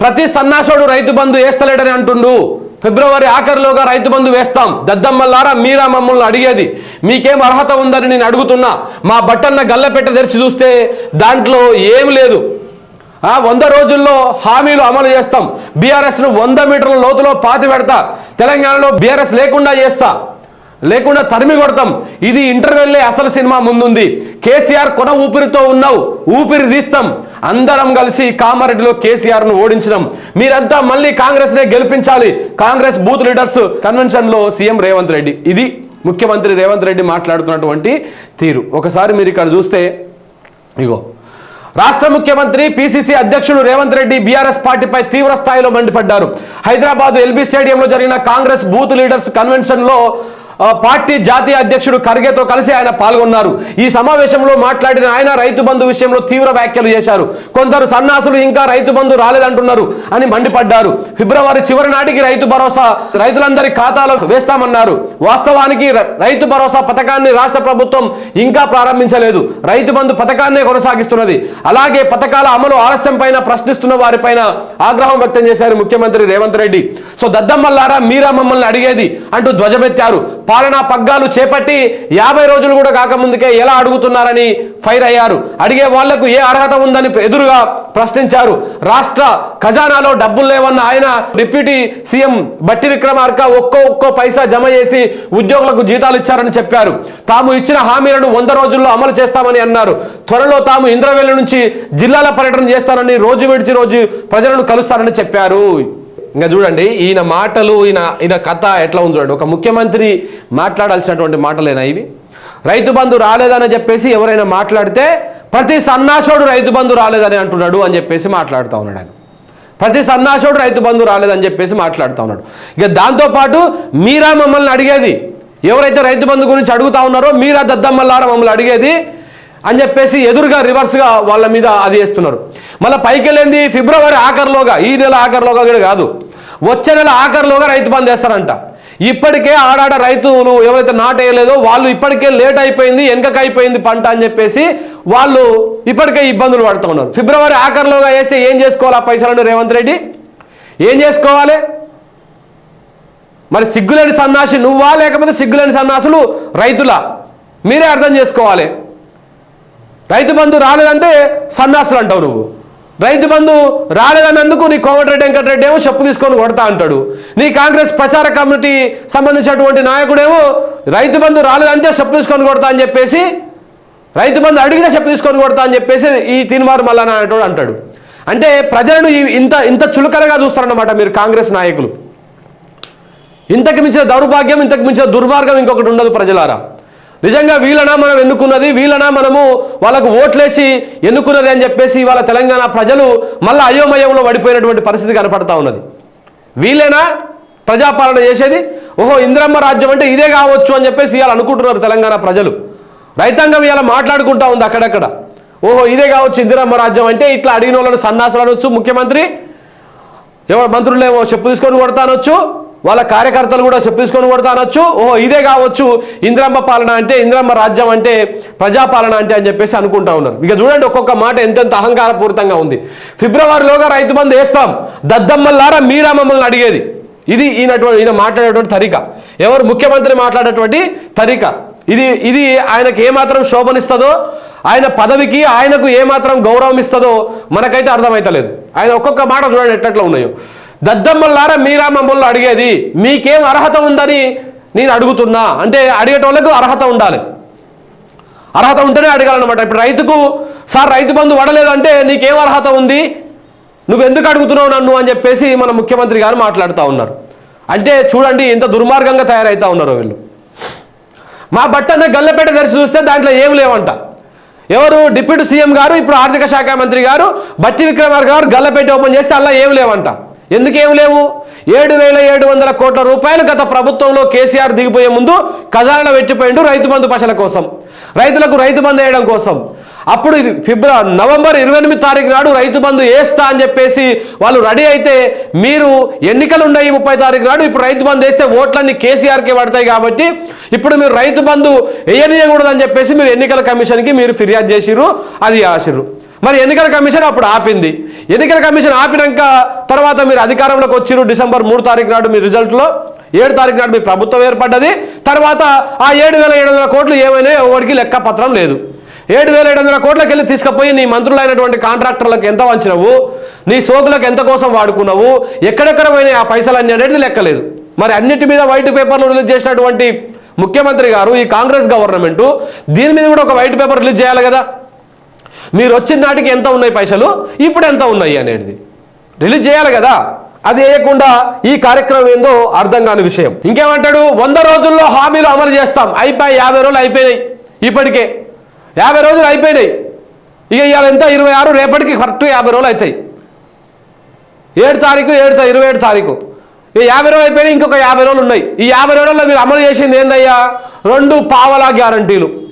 ప్రతి సన్నాసుడు రైతు బంధు వేస్తలేడని అంటుండు. ఫిబ్రవరి ఆఖరిలోగా రైతు బంధు వేస్తాం. దద్దమ్మల్లారా మీరా మమ్మల్ని అడిగేది. మీకేం అర్హత ఉందని నేను అడుగుతున్నా. మా బట్టన్న గల్లపెట్ట తెరిచి చూస్తే దాంట్లో ఏం లేదు. వంద రోజుల్లో హామీలు అమలు చేస్తాం. బీఆర్ఎస్ను వంద మీటర్ల లోతులో పాతి పెడతా. తెలంగాణలో బీఆర్ఎస్ లేకుండా చేస్తా. లేకుండా తరిమి కొడతాం. ఇది ఇంటర్వెల్లే అసలు సినిమా ముందుంది. కేసీఆర్ కొన ఊపిరితో ఉన్నావు ఊపిరి తీస్తాం. అందరం కలిసి కామారెడ్డిలో కేసీఆర్ను మీరంతా మళ్ళీ కాంగ్రెస్ నే గెలిపించాలి. కాంగ్రెస్ బూత్ లీడర్స్ కన్వెన్షన్లో సీఎం రేవంత్ రెడ్డి. ఇది ముఖ్యమంత్రి రేవంత్ రెడ్డి మాట్లాడుతున్నటువంటి తీరు. ఒకసారి మీరు ఇక్కడ చూస్తే ఇగో రాష్ట్ర ముఖ్యమంత్రి పిసిసి అధ్యక్షుడు రేవంత్ రెడ్డి బీఆర్ఎస్ పార్టీపై తీవ్ర స్థాయిలో మండిపడ్డారు. హైదరాబాద్ ఎల్బీ స్టేడియంలో జరిగిన కాంగ్రెస్ బూత్ లీడర్స్ కన్వెన్షన్లో పార్టీ జాతీయ అధ్యక్షుడు ఖర్గేతో కలిసి ఆయన పాల్గొన్నారు. ఈ సమావేశంలో మాట్లాడిన ఆయన రైతు బంధు విషయంలో తీవ్ర వ్యాఖ్యలు చేశారు. కొందరు సన్నాసులు ఇంకా రైతు బంధు రాలేదంటున్నారు అని మండిపడ్డారు. ఫిబ్రవరి చివరి నాటికి రైతు భరోసా రైతులందరి ఖాతాలో వేస్తామన్నారు. వాస్తవానికి రైతు భరోసా పథకాన్ని రాష్ట్ర ప్రభుత్వం ఇంకా ప్రారంభించలేదు. రైతు బంధు పథకాన్నే కొనసాగిస్తున్నది. అలాగే పథకాల అమలు ఆలస్యం పైన ప్రశ్నిస్తున్న వారిపైన ఆగ్రహం వ్యక్తం చేశారు ముఖ్యమంత్రి రేవంత్ రెడ్డి. సో దద్దమ్మల్లారా మీరా మమ్మల్ని అడిగేది అంటూ ధ్వజమెత్తారు. పాలనా పగ్గాలు చేపట్టి యాభై రోజులు కూడా కాకముందుకే ఎలా అడుగుతున్నారని ఫైర్ అయ్యారు. అడిగే వాళ్ళకు ఏ అర్హత ఉందని ఎదురుగా ప్రశ్నించారు. రాష్ట్ర ఖజానాలో డబ్బులు లేవన్న ఆయన డిప్యూటీ సీఎం బట్టి విక్రమార్క ఒక్కో ఒక్కో పైసా జమ చేసి ఉద్యోగులకు జీతాలు ఇచ్చారని చెప్పారు. తాము ఇచ్చిన హామీలను వంద రోజుల్లో అమలు చేస్తామని అన్నారు. త్వరలో తాము ఇంద్రవెల్లి నుంచి జిల్లాల పర్యటన చేస్తారని రోజు విడిచి రోజు ప్రజలను కలుస్తారని చెప్పారు. ఇంకా చూడండి ఈయన మాటలు ఈయన ఈయన కథ ఎట్లా ఉంది చూడండి. ఒక ముఖ్యమంత్రి మాట్లాడాల్సినటువంటి మాటలేనా ఇవి? రైతు బంధు రాలేదని చెప్పేసి ఎవరైనా మాట్లాడితే ప్రతి సన్నాసోడు రైతు బంధు రాలేదని అంటున్నాడు అని చెప్పేసి మాట్లాడుతూ ఉన్నాడు ఆయన. ప్రతి సన్నాసోడు రైతు బంధు రాలేదని చెప్పేసి మాట్లాడుతూ ఉన్నాడు. ఇక దాంతోపాటు మీరా మమ్మల్ని అడిగేది. ఎవరైతే రైతు బంధు గురించి అడుగుతా ఉన్నారో మీరా దద్దమ్మల్లారా మమ్మల్ని అడిగేది? అని చెప్పేసి ఎదురుగా రివర్స్గా వాళ్ళ మీద అది వేస్తున్నారు. మళ్ళీ పైకి వెళ్ళింది ఫిబ్రవరి ఆఖరిలోగా ఈ నెల ఆఖరిలోగా కూడా కాదు. వచ్చే నెల ఆఖరిలోగా రైతు బంద్ వేస్తారంట. ఇప్పటికే ఆడాడ రైతులు ఎవరైతే నాటేయలేదో వాళ్ళు ఇప్పటికే లేట్ అయిపోయింది వెనకకైపోయింది అయిపోయింది పంట అని చెప్పేసి వాళ్ళు ఇప్పటికే ఇబ్బందులు పడుతూ ఉన్నారు. ఫిబ్రవరి ఆఖరిలోగా వేస్తే ఏం చేసుకోవాలి ఆ పైసలను రేవంత్ రెడ్డి? ఏం చేసుకోవాలి? మరి సిగ్గులేని సన్నాసి నువ్వా? లేకపోతే సిగ్గులేని సన్నాసులు రైతులా? మీరే అర్థం చేసుకోవాలి. రైతు బంధు రాలేదంటే సన్నాసులు అంటావు నువ్వు. రైతు బంధు రాలేదన్నందుకు నీ కోమటిరెడ్డి వెంకటరెడ్డి ఏమో చెప్పు తీసుకొని కొడతా అంటాడు. నీ కాంగ్రెస్ ప్రచార కమిటీ సంబంధించినటువంటి నాయకుడేమో రైతు బంధు రాలేదంటే చెప్పు తీసుకొని కొడతా అని చెప్పేసి రైతు బంధు అడిగితే చెప్పు తీసుకొని కొడతా అని చెప్పేసి ఈ తినివారు మల్లన్న అనేటోడు అంటాడు. అంటే ప్రజలను ఇంత ఇంత చులకనగా చూస్తారన్నమాట మీరు కాంగ్రెస్ నాయకులు. ఇంతకు మించిన దౌర్భాగ్యం ఇంతకు మించిన దుర్మార్గం ఇంకొకటి ఉండదు ప్రజలారా. నిజంగా వీళ్ళనా మనం ఎన్నుకున్నది? వీళ్ళనా మనము వాళ్ళకు ఓట్లేసి ఎన్నుకున్నది అని చెప్పేసి ఇవాళ తెలంగాణ ప్రజలు మళ్ళీ అయోమయంలో పడిపోయినటువంటి పరిస్థితి కనపడతా ఉన్నది. వీళ్ళేనా ప్రజాపాలన చేసేది? ఓహో ఇంద్రమ్మ రాజ్యం అంటే ఇదే కావచ్చు అని చెప్పేసి ఇవాళ అనుకుంటున్నారు తెలంగాణ ప్రజలు. రైతాంగం ఇవాళ మాట్లాడుకుంటా ఉంది అక్కడక్కడ. ఓహో ఇదే కావచ్చు ఇందిరమ్మ రాజ్యం అంటే ఇట్లా అడిగిన వాళ్ళని సన్నాసులు అనొచ్చు ముఖ్యమంత్రి. ఎవరు మంత్రులేమో చెప్పు తీసుకొని కొడతానొచ్చు. వాళ్ళ కార్యకర్తలు కూడా చెప్పించుకొని తీసుకొని కొడతానొచ్చు ఓహో ఇదే కావచ్చు. ఇంద్రమ్మ పాలన అంటే ఇంద్రమ్మ రాజ్యం అంటే ప్రజాపాలన అంటే అని చెప్పేసి అనుకుంటా ఉన్నారు. ఇక చూడండి ఒక్కొక్క మాట ఎంతెంత అహంకారపూరితంగా ఉంది. ఫిబ్రవరిలోగా రైతు బంధు వేస్తాం. దద్దమ్మల్లారా మీరా మమ్మల్ని అడిగేది. ఇది ఈయనటువంటి ఈయన మాట్లాడేటువంటి తరిక. ఎవరు ముఖ్యమంత్రి మాట్లాడేటువంటి తరిక. ఇది ఇది ఆయనకు ఏమాత్రం శోభనిస్తుందో ఆయన పదవికి ఆయనకు ఏమాత్రం గౌరవం ఇస్తుందో మనకైతే అర్థమైతలేదు. ఆయన ఒక్కొక్క మాట చూడండి ఎట్లట్లా ఉన్నాయో. దద్దమ్మల్లారా మీరా మమ్మల్ని అడిగేది మీకేం అర్హత ఉందని నేను అడుగుతున్నా. అంటే అడిగేటోళ్ళకు అర్హత ఉండాలి. అర్హత ఉంటేనే అడగాలన్నమాట. ఇప్పుడు రైతుకు సార్ రైతు బంధు పడలేదంటే నీకేం అర్హత ఉంది? నువ్వు ఎందుకు అడుగుతున్నావు నన్ను? అని చెప్పేసి మన ముఖ్యమంత్రి గారు మాట్లాడుతూ ఉన్నారు. అంటే చూడండి ఎంత దుర్మార్గంగా తయారవుతా ఉన్నారు వీళ్ళు. మా బట్టన్న గల్లపేట తెరిచి చూస్తే దాంట్లో ఏం లేవంట. ఎవరు? డిప్యూటీ సీఎం గారు ఇప్పుడు ఆర్థిక శాఖ మంత్రి గారు బట్టి విక్రమార్ గారు గల్లపేట ఓపెన్ చేస్తే అలా ఏం లేవంట. ఎందుకేం లేవు? ఏడు వేల ఏడు వందల కోట్ల రూపాయలు గత ప్రభుత్వంలో కేసీఆర్ దిగిపోయే ముందు ఖజానా పెట్టిపోయిండు రైతు బంధు పశల కోసం. రైతులకు రైతు బంధు వేయడం కోసం. అప్పుడు ఫిబ్రవరి నవంబర్ ఇరవై ఎనిమిది తారీఖు నాడు రైతు బంధు వేస్తా అని చెప్పేసి వాళ్ళు రెడీ అయితే మీరు ఎన్నికలు ఉన్నాయి ముప్పై తారీఖు నాడు ఇప్పుడు రైతు బంధు వేస్తే ఓట్లన్నీ కేసీఆర్కే పడతాయి కాబట్టి ఇప్పుడు మీరు రైతు బంధు వేయనియకూడదని చెప్పేసి మీరు ఎన్నికల కమిషన్కి మీరు ఫిర్యాదు చేసిర్రు అది ఆశరు మరి ఎన్నికల కమిషన్ అప్పుడు ఆపింది. ఎన్నికల కమిషన్ ఆపినాక తర్వాత మీరు అధికారంలోకి వచ్చిరు డిసెంబర్ మూడు తారీఖు నాడు మీ రిజల్ట్లో ఏడు తారీఖు నాడు మీ ప్రభుత్వం ఏర్పడ్డది. తర్వాత ఆ ఏడు వేల ఏడు వందల కోట్లు ఏమైనా ఎవరికి లెక్క పత్రం లేదు. ఏడు వేల ఏడు వందల కోట్లకి వెళ్ళి తీసుకుపోయి నీ మంత్రులైనటువంటి కాంట్రాక్టర్లకు ఎంత వంచినవు? నీ సోకులకు ఎంత కోసం వాడుకున్నావు? ఎక్కడెక్కడ పోయినాయి ఆ పైసలన్నీ అనేది లెక్కలేదు. మరి అన్నిటి మీద వైట్ పేపర్లు రిలీజ్ చేసినటువంటి ముఖ్యమంత్రి గారు ఈ కాంగ్రెస్ గవర్నమెంట్ దీని మీద కూడా ఒక వైట్ పేపర్ రిలీజ్ చేయాలి కదా? మీరు వచ్చిన నాటికి ఎంత ఉన్నాయి పైసలు? ఇప్పుడు ఎంత ఉన్నాయి అనేది. రిలీజ్ చేయాలి కదా. అది వేయకుండా ఈ కార్యక్రమం ఏందో అర్థం కాని విషయం. ఇంకేమంటాడు? వంద రోజుల్లో హామీలు అమలు చేస్తాం. అయిపోయి యాభై రోజులు అయిపోయినాయి ఇప్పటికే. యాభై రోజులు అయిపోయినాయి. ఇక ఇవాళ ఎంత? ఇరవై ఆరు. రేపటికి కరెక్ట్ యాభై రోజులు అవుతాయి. ఏడు తారీఖు ఏడు ఇరవై ఏడు తారీఖు. ఈ యాభై రోజులు అయిపోయినాయి ఇంకొక యాభై రోజులు ఉన్నాయి. ఈ యాభై రోజుల్లో మీరు అమలు చేసింది ఏందయ్యా? రెండు పావలా గ్యారంటీలు.